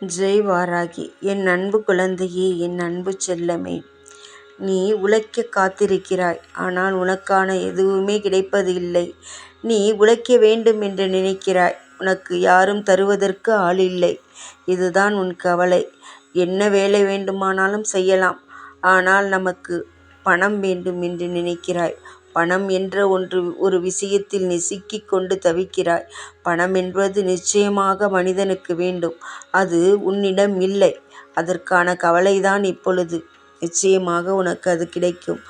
ஜெய் வாராகி என் அன்பு குழந்தையே என் அன்பு செல்லமே நீ உழைக்க காத்திருக்கிறாய் ஆனால் உனக்கான எதுவுமே கிடைப்பது இல்லை நீ உழைக்க வேண்டும் என்று நினைக்கிறாய் உனக்கு யாரும் தருவதற்கு ஆள் இல்லை இதுதான் உன் கவலை. என்ன வேலை வேண்டுமானாலும் செய்யலாம் ஆனால் நமக்கு பணம் வேண்டும் என்று நினைக்கிறாய். பணம் என்ற ஒன்று ஒரு விஷயத்தில் நீ சிக்கிக் கொண்டு தவிக்கிறாய். பணம் என்பது நிச்சயமாக மனிதனுக்கு வேண்டும். அது உன்னிடம் இல்லை. அதற்கான கவலைதான் இப்பொழுது. நிச்சயமாக உனக்கு அது கிடைக்கும்.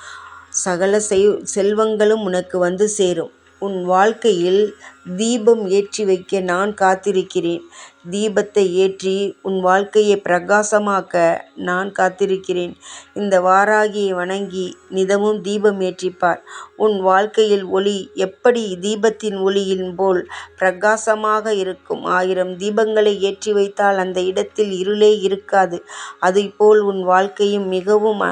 சகல செய் செல்வங்களும் உனக்கு வந்து சேரும். உன் வாழ்க்கையில் தீபம் ஏற்றி வைக்க நான் காத்திருக்கிறேன். தீபத்தை ஏற்றி உன் வாழ்க்கையை பிரகாசமாக்க நான் காத்திருக்கிறேன். இந்த வாராகியை வணங்கி நிதமும் தீபம் ஏற்றிப்பார். உன் வாழ்க்கையில் ஒளி எப்படி தீபத்தின் ஒளியின் போல் பிரகாசமாக இருக்கும்? ஆயிரம் தீபங்களை ஏற்றி வைத்தால் அந்த இடத்தில் இருளே இருக்காது. போல் உன் வாழ்க்கையும் மிகவும்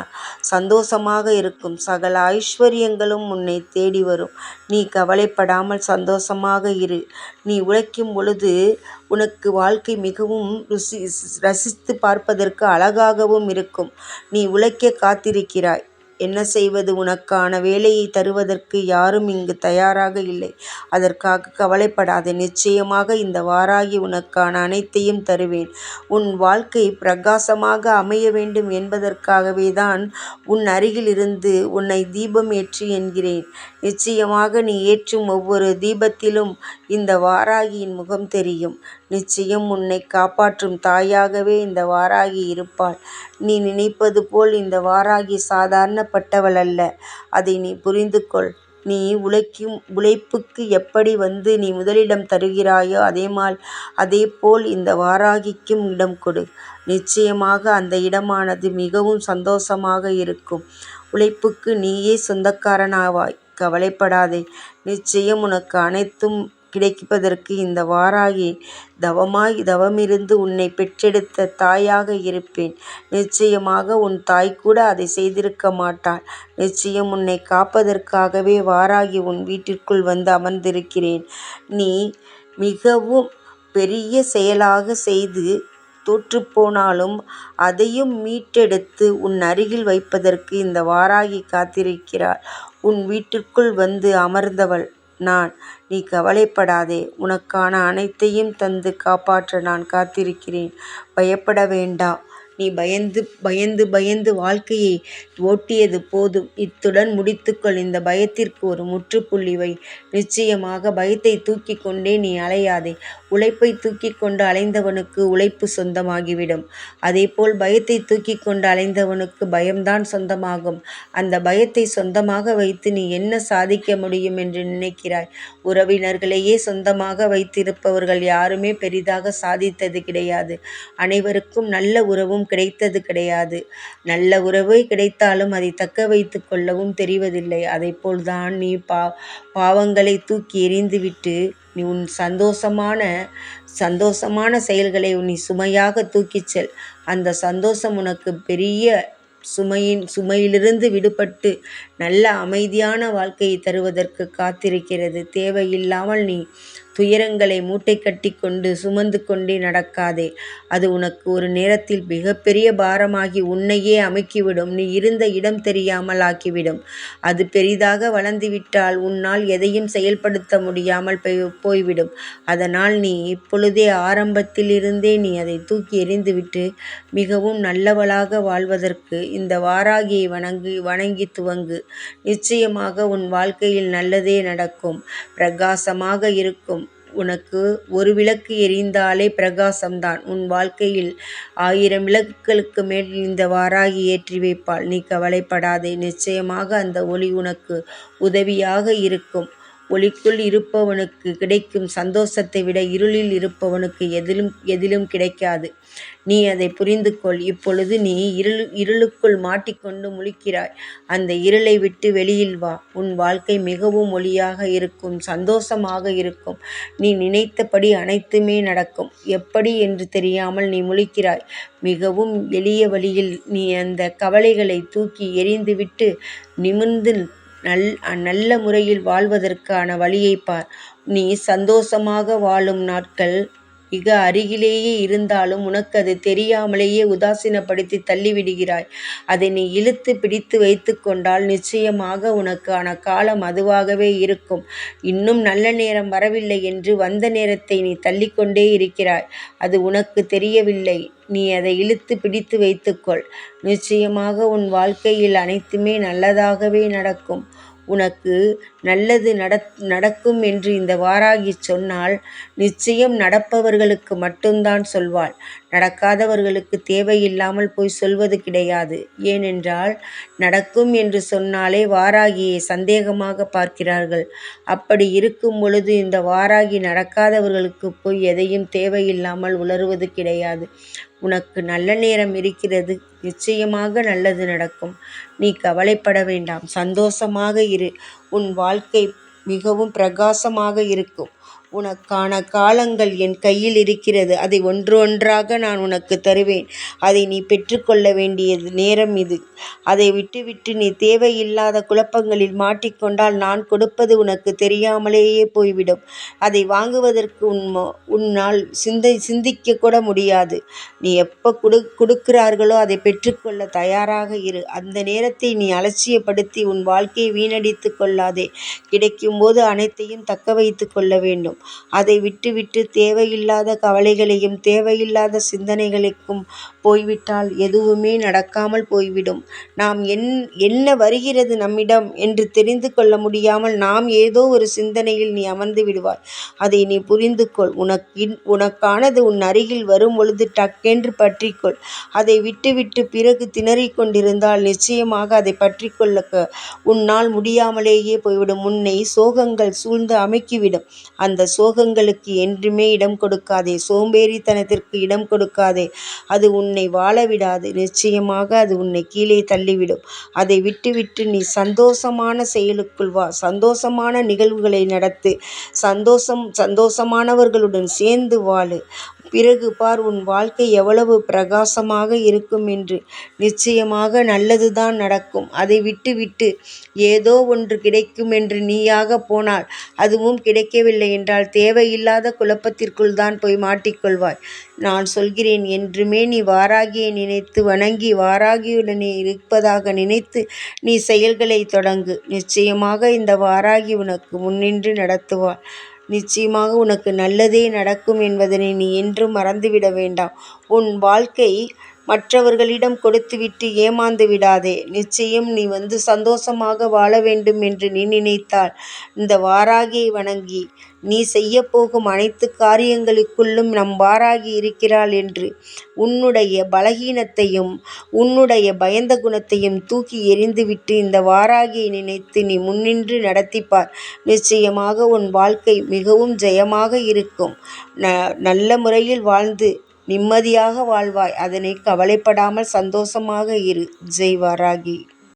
சந்தோஷமாக இருக்கும். சகல ஐஸ்வர்யங்களும் உன்னை தேடி வரும். நீ கவலைப்படாமல் சந்தோஷமாக இரு. நீ உழைக்கும் பொழுது உனக்கு வாழ்க்கை மிகவும் ருசி ரசித்து பார்ப்பதற்கு அழகாகவும் இருக்கும். நீ உழைக்க காத்திருக்கிறாய். என்ன செய்வது? உனக்கான வேலையை தருவதற்கு யாரும் இங்கு தயாராக இல்லை. அதற்காக கவலைப்படாதே. நிச்சயமாக இந்த வாராகி உனக்கான அனைத்தையும் தருவேன். உன் வாழ்க்கை பிரகாசமாக அமைய வேண்டும் என்பதற்காகவே தான் உன் அருகில் இருந்து உன்னை தீபம் ஏற்றி என்கிறேன். நிச்சயமாக நீ ஏற்றும் ஒவ்வொரு தீபத்திலும் இந்த வாராகியின் முகம் தெரியும். நிச்சயம் உன்னை காப்பாற்றும் தாயாகவே இந்த வாராகி இருப்பாள். நீ நினைப்பது போல் இந்த வாராகி சாதாரணப்பட்டவள் அல்ல. அதை நீ புரிந்து கொள் நீ உழைக்கும் உழைப்புக்கு எப்படி வந்து நீ முதலிடம் தருகிறாயோ அதேமால் அதேபோல் இந்த வாராகிக்கும் இடம் கொடு. நிச்சயமாக அந்த இடமானது மிகவும் சந்தோஷமாக இருக்கும். உழைப்புக்கு நீயே சொந்தக்காரனாவாய். கவலைப்படாதே. நிச்சயம் உனக்கு அனைத்தும் கிடைப்பதற்கு இந்த வாராகி தவமாய் தவமிருந்து உன்னை பெற்றெடுத்த தாயாக இருப்பேன். நிச்சயமாக உன் தாய் கூட அதை செய்திருக்க மாட்டாள். நிச்சயம் உன்னை காப்பதற்காகவே வாராகி உன் வீட்டிற்குள் வந்து அமர்ந்திருக்கிறேன். நீ மிகவும் பெரிய செயலாக செய்து தோற்றுப்போனாலும் அதையும் மீட்டெடுத்து உன் அருகில் வைப்பதற்கு இந்த வாராகி காத்திருக்கிறாள். உன் வீட்டிற்குள் வந்து அமர்ந்தவள். நான். நீ கவலைப்படாதே உனக்கான அனைத்தையும் தந்து காப்பாற்ற நான் காத்திருக்கிறேன். பயப்பட வேண்டாம். நீ பயந்து பயந்து பயந்து வாழ்க்கையை ஓட்டியது போதும். இத்துடன் முடித்துக்கொள். இந்த பயத்திற்கு ஒரு முற்றுப்புள்ளி வை. நிச்சயமாக பயத்தை தூக்கி கொண்டே நீ அலையாதே. உழைப்பை தூக்கி கொண்டு அலைந்தவனுக்கு உழைப்பு சொந்தமாகிவிடும். அதேபோல் பயத்தை தூக்கி கொண்டு அலைந்தவனுக்கு பயம்தான் சொந்தமாகும். அந்த பயத்தை சொந்தமாக வைத்து நீ என்ன சாதிக்க முடியும் என்று நினைக்கிறாய்? உறவினர்களையே சொந்தமாக வைத்திருப்பவர்கள் யாருமே பெரிதாக சாதித்தது கிடையாது. அனைவருக்கும் நல்ல உறவும் கிடைத்தது கிடையாது. நல்ல உறவு கிடைத்தாலும் அதை தக்க வைத்து கொள்ளவும் தெரிவதில்லை. போல்தான் நீ பா பாவங்களை தூக்கி எறிந்துவிட்டு நீ உன் சந்தோஷமான சந்தோஷமான செயல்களை நீ சுமையாக தூக்கிச் செல். அந்த சந்தோஷம் உனக்கு பெரிய சுமையின் சுமையிலிருந்து விடுபட்டு நல்ல அமைதியான வாழ்க்கையை தருவதற்கு காத்திருக்கிறது. தேவையில்லாமல் நீ துயரங்களை மூட்டை கட்டி கொண்டு சுமந்து கொண்டே நடக்காதே. அது உனக்கு ஒரு நேரத்தில் மிகப்பெரிய பாரமாகி உன்னையே அமைக்கிவிடும். நீ இருந்த இடம் தெரியாமல் ஆக்கிவிடும். அது பெரிதாக வளர்ந்துவிட்டால் உன்னால் எதையும் செயல்படுத்த முடியாமல் போய்விடும். அதனால் நீ இப்பொழுதே ஆரம்பத்திலிருந்தே நீ அதை தூக்கி எறிந்துவிட்டு மிகவும் நல்லவளாக வாழ்வதற்கு இந்த வாராகியை வணங்கி வணங்கி துவங்கு. நிச்சயமாக உன் வாழ்க்கையில் நல்லதே நடக்கும். பிரகாசமாக இருக்கும். உனக்கு ஒரு விளக்கு எரிந்தாலே பிரகாசம்தான். உன் வாழ்க்கையில் ஆயிரம் விளக்குகளுக்கு மேல் இந்த வாராகி ஏற்றி வைப்பாள். நீ கவலைப்படாதே. நிச்சயமாக அந்த ஒளி உனக்கு உதவியாக இருக்கும். ஒளிக்குள் இருப்பவனுக்கு கிடைக்கும் சந்தோஷத்தை விட இருளில் இருப்பவனுக்கு எதிலும் எதிலும் கிடைக்காது. நீ அதை புரிந்து கொள் இப்பொழுது நீ இருள் இருளுக்குள் மாட்டிக்கொண்டு முழிக்கிறாய். அந்த இருளை விட்டு வெளியில் வா. உன் வாழ்க்கை மிகவும் ஒளியாக இருக்கும் சந்தோஷமாக இருக்கும். நீ நினைத்தபடி அனைத்துமே நடக்கும். எப்படி என்று தெரியாமல் நீ முழிக்கிறாய். மிகவும் எளிய வழியில் நீ அந்த கவலைகளை தூக்கி எறிந்துவிட்டு நிமிர்ந்து நல் நல்ல முறையில் வாழ்வதற்கான வழியை பார். நீ சந்தோஷமாக வாழும் நாட்கள் மிக அருகிலேயே இருந்தாலும் உனக்கு அது தெரியாமலேயே உதாசீனப்படுத்தி தள்ளிவிடுகிறாய். அதை நீ இழுத்து பிடித்து வைத்துக்கொண்டால் நிச்சயமாக உனக்கான காலம் அதுவாகவே இருக்கும். இன்னும் நல்ல நேரம் வரவில்லை என்று வந்த நேரத்தை நீ தள்ளிக்கொண்டே இருக்கிறாய். அது உனக்கு தெரியவில்லை. நீ அதை இழுத்து பிடித்து வைத்துக்கொள். நிச்சயமாக உன் வாழ்க்கையில் அனைத்துமே நல்லதாகவே நடக்கும். உனக்கு நல்லது நடக்கும் என்று இந்த வாராகி சொன்னால் நிச்சயம் நடப்பவர்களுக்கு மட்டும்தான் சொல்வாள். நடக்காதவர்களுக்கு தேவையில்லாமல் போய் சொல்வது கிடையாது. ஏனென்றால் நடக்கும் என்று சொன்னாலே வாராகியை சந்தேகமாக பார்க்கிறார்கள். அப்படி இருக்கும் பொழுது இந்த வாராகி நடக்காதவர்களுக்கு போய் எதையும் தேவையில்லாமல் உளறுவது கிடையாது. உனக்கு நல்ல நேரம் இருக்கிறது. நிச்சயமாக நல்லது நடக்கும். நீ கவலைப்பட வேண்டாம். சந்தோஷமாக இரு. உன் வாழ்க்கை மிகவும் பிரகாசமாக இருக்கும். உனக்கான காலங்கள் என் கையில் இருக்கிறது. அதை ஒன்றொன்றாக நான் உனக்கு தருவேன். அதை நீ பெற்றுக்கொள்ள வேண்டிய நேரம் இது. அதை விட்டுவிட்டு நீ தேவையில்லாத குழப்பங்களில் மாட்டிக்கொண்டால் நான் கொடுப்பது உனக்கு தெரியாமலேயே போய்விடும். அதை வாங்குவதற்கு உன் உன்னால் சிந்தை சிந்திக்கக்கூட முடியாது. நீ எப்போ கொடு கொடுக்கிறார்களோ அதை பெற்றுக்கொள்ள தயாராக இரு. அந்த நேரத்தை நீ அலட்சியப்படுத்தி உன் வாழ்க்கையை வீணடித்து கொள்ளாதே. கிடைக்கும்போது அனைத்தையும் தக்க வைத்து கொள்ள வேண்டும். அதை விட்டுவிட்டு தேவையில்லாத கவலைகளையும் தேவையில்லாத சிந்தனைகளுக்கும் போய்விட்டால் எதுவுமே நடக்காமல் போய்விடும். நாம் என் என்ன வருகிறது நம்மிடம் என்று தெரிந்து கொள்ள முடியாமல் நாம் ஏதோ ஒரு சிந்தனையில் நீ அமர்ந்து விடுவாய். அதை நீ புரிந்து கொள். உனக்கானது உன் அருகில் வரும் பொழுது டக்கென்று பற்றிக்கொள். அதை விட்டுவிட்டு பிறகு திணறிக் கொண்டிருந்தால் நிச்சயமாக அதை பற்றிக்கொள்ள உன்னால் முடியாமலேயே போய்விடும். உன்னை சோகங்கள் சூழ்ந்து அமைக்கிவிடும் அந்த சோகங்களுக்கு என்றுமே இடம் கொடுக்காதே. சோம்பேறித்தனத்திற்கு இடம் கொடுக்காதே. அது உன் உன்னை வாழ விடாது. நிச்சயமாக அது உன்னை கீழே தள்ளிவிடும். அதை விட்டுவிட்டு நீ சந்தோஷமான செயலுக்குள் வா. சந்தோஷமான நிகழ்வுகளை நடத்து. சந்தோஷமானவர்களுடன் சேர்ந்து வாழு. பிறகு பார் உன் வாழ்க்கை எவ்வளவு பிரகாசமாக இருக்கும் என்று. நிச்சயமாக நல்லதுதான் நடக்கும். அதை விட்டுவிட்டு ஏதோ ஒன்று கிடைக்குமென்று நீயாகப் போனால் அதுவும் கிடைக்கவில்லை என்றால் தேவையில்லாத குழப்பத்திற்குள்தான் போய் மாட்டிக்கொள்வாய். நான் சொல்கிறேன் என்றுமே நீ வாராகியை நினைத்து வணங்கி வாராகியுடனே இருப்பதாக நினைத்து நீ செயல்களைத் தொடங்கு. நிச்சயமாக இந்த வாராகி உனக்கு முன்னின்று நடத்துவாள். நிச்சயமாக உனக்கு நல்லதே நடக்கும் என்பதனை நீ என்றும் மறந்துவிட வேண்டாம். உன் வாழ்க்கை மற்றவர்களிடம் கொடுத்துவிட்டு ஏமாந்து விடாதே. நிச்சயம் நீ வந்து சந்தோஷமாக வாழ வேண்டும் என்று நீ நினைத்தால் இந்த வாராகியை வணங்கி நீ செய்யப்போகும் அனைத்து காரியங்களுக்குள்ளும் நம் வாராகி இருக்கிறாள் என்று உன்னுடைய பலகீனத்தையும் உன்னுடைய பயந்த குணத்தையும் தூக்கி எறிந்துவிட்டு இந்த வாராகியை நினைத்து நீ முன்னின்று நடத்திப்பார் நிச்சயமாக உன் வாழ்க்கை மிகவும் ஜெயமாக இருக்கும். ந நல்ல முறையில் வாழ்ந்து நிம்மதியாக வாழ்வாய். அதனை கவலைப்படாமல் சந்தோஷமாக இரு. ஜெய் வாராகி.